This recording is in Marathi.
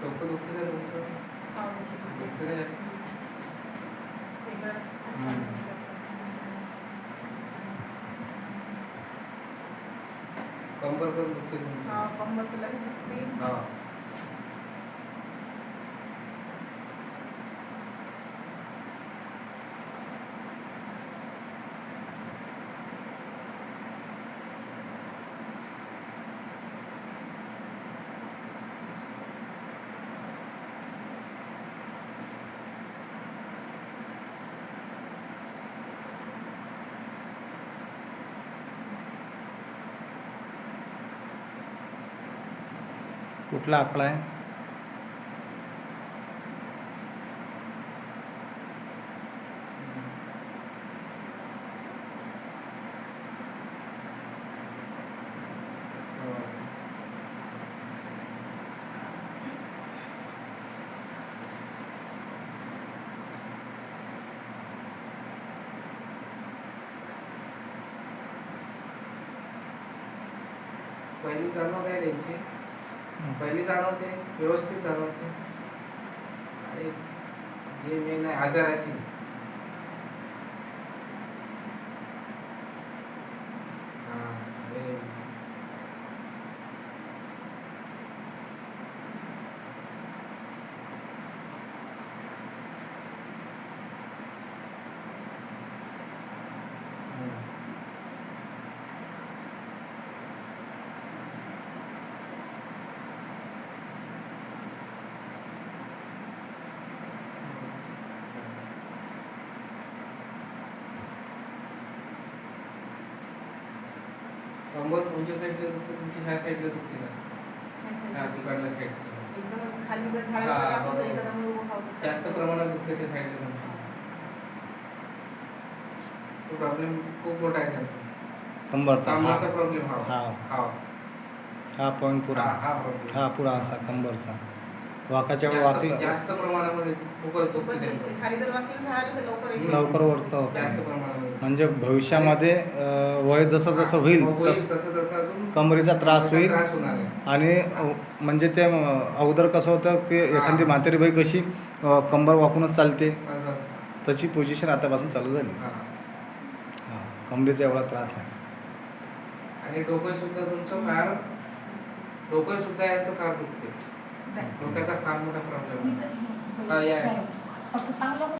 डोकं दुखतं का तुमचं दुखतं का जास्त? कंबर पण दुखते कंबर तुला दुखते. कुठला आकडा आहे? पहिली जाणवत आहे त्यांची. पहिली जाणवते व्यवस्थित जाणवते. आणि जे मेन आहे आजाराची हा, हे- हम्म. कंबर कोणत्या साईडला दुखते तुमची ह्या साईडला दुखते का हा तिकडल्या साईडची. जास्त प्रमाणात दुखते त्या साईडला तुमची तो प्रॉब्लेम खूप मोठा आहे त्यांचा. कंबरचा. कामाचा हा. प्रॉब्लेम हा. हा पॉईंट पुरा. प्रॉब्लेम हा पुरा असा कंबरचा. वाकाच्या जास्त वाकला जास्त प्रमाणामध्ये खूपच दुखते त्यांचं खाली जर वाकलं झाडाला तर लवकर येईल. लवकर वरतं जास्त प्रमाणामध्ये. म्हणजे भविष्यामध्ये अं, वय जसं जसं होईल हा, तस तसं तसं अजून कमरेचा त्रास होईल. त्रास होणार आहे. आणि अं, म्हणजे ते अं, अगोदर कसं होतं की एखादी. म्हातारी बाई कशी अं, कंबर वाकूनच चालते. तशी पोझिशन आतापासून चालू झाली. हा. हा कमरेचा एवढा त्रास आहे. आणि डोकं सुद्धा तुमचं फार डोकं सुद्धा यांचं फार दुखते डोक्याचा फार